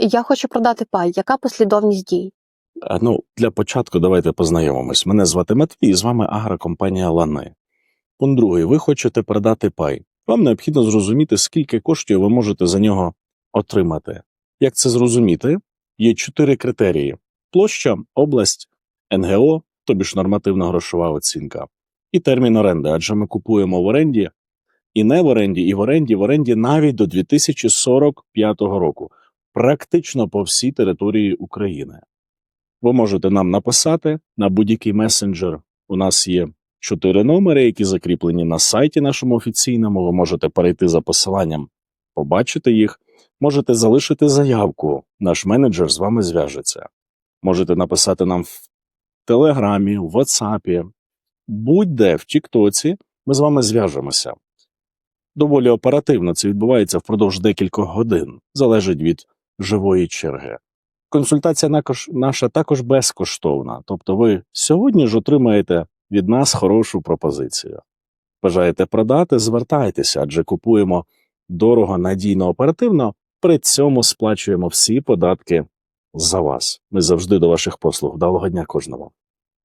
Я хочу продати пай. Яка послідовність дій? Ну, для початку давайте познайомимось. Мене звати Матвій, і з вами агрокомпанія Лани. Пункт другий. Ви хочете продати пай. Вам необхідно зрозуміти, скільки коштів ви можете за нього отримати. Як це зрозуміти? Є чотири критерії: площа, область, НГО, тобі ж нормативна грошова оцінка, і термін оренди, адже ми купуємо в оренді і не в оренді, і в оренді, в оренді навіть до 2045 року, практично по всій території України. Ви можете нам написати на будь-який месенджер. У нас є чотири номери, які закріплені на сайті нашому офіційному. Ви можете перейти за посиланням, побачити їх. Можете залишити заявку. Наш менеджер з вами зв'яжеться. Можете написати нам в Телеграмі, в WhatsApp, будь-де в Тіктоці. Ми з вами зв'яжемося. Доволі оперативно це відбувається впродовж декількох годин, залежить від живої черги. Консультація наша також безкоштовна, тобто ви сьогодні ж отримаєте від нас хорошу пропозицію. Бажаєте продати, звертайтеся, адже купуємо дорого, надійно, оперативно, при цьому сплачуємо всі податки за вас. Ми завжди до ваших послуг. Вдалого дня кожному.